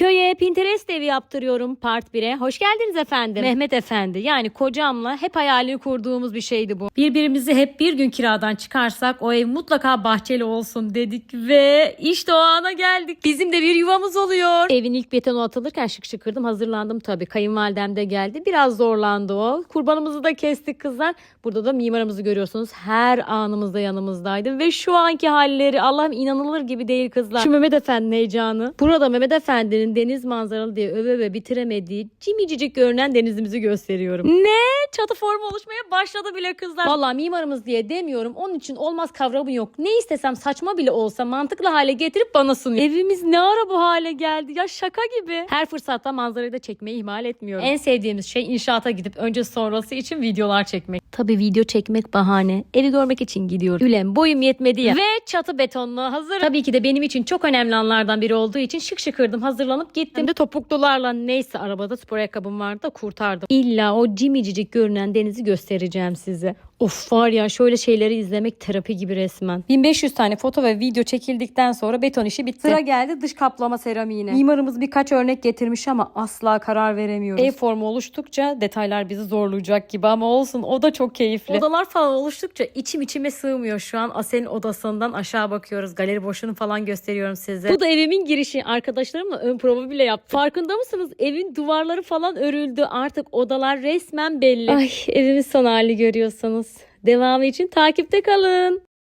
Köye Pinterest evi yaptırıyorum part 1'e. Hoş geldiniz efendim. Mehmet Efendi yani kocamla hep hayalini kurduğumuz bir şeydi bu. Birbirimizi hep bir gün kiradan çıkarsak o ev mutlaka bahçeli olsun dedik ve işte o ana geldik. Bizim de bir yuvamız oluyor. Evin ilk betonu atılırken şık şıkırdım hazırlandım tabii. Kayınvalidem de geldi. Biraz zorlandı o. Kurbanımızı da kestik kızlar. Burada da mimarımızı görüyorsunuz. Her anımızda yanımızdaydı ve şu anki halleri Allah'ım inanılır gibi değil kızlar. Şu Mehmet Efendi'nin heyecanı. Burada Mehmet Efendi'nin deniz manzaralı diye öve öve bitiremediği cimicicik görünen denizimizi gösteriyorum. Ne? Çatı formu oluşmaya başladı bile kızlar. Vallahi mimarımız diye demiyorum. Onun için olmaz kavramı yok. Ne istesem saçma bile olsa mantıklı hale getirip bana sunuyor. Evimiz ne ara bu hale geldi? Ya şaka gibi. Her fırsatta manzarayı da çekmeyi ihmal etmiyorum. En sevdiğimiz şey inşaata gidip önce sonrası için videolar çekmek. Tabii video çekmek bahane. Evi görmek için gidiyorum. Ülen boyum yetmedi ya. Ve çatı betonlu hazır. Tabii ki de benim için çok önemli anlardan biri olduğu için şık şıkırdım hazırlanıp gittim. Hem de topuklularla neyse arabada spor ayakkabım vardı da kurtardım. İlla o cimicicik görünen denizi göstereceğim size. Of var ya şöyle şeyleri izlemek terapi gibi resmen. 1500 tane foto ve video çekildikten sonra beton işi bitti. Sıra geldi dış kaplama seramiğine. Mimarımız birkaç örnek getirmiş ama asla karar veremiyoruz. Ev formu oluştukça detaylar bizi zorlayacak gibi ama olsun o da çok keyifli. Odalar falan oluştukça içim içime sığmıyor şu an. Asel'in odasından aşağı bakıyoruz. Galeri boşluğunu falan gösteriyorum size. Bu da evimin girişi. Arkadaşlarımla ön prova bile yaptım. Farkında mısınız? Evin duvarları falan örüldü. Artık odalar resmen belli. Ay evimiz son hali görüyorsanız. Devamı için takipte kalın.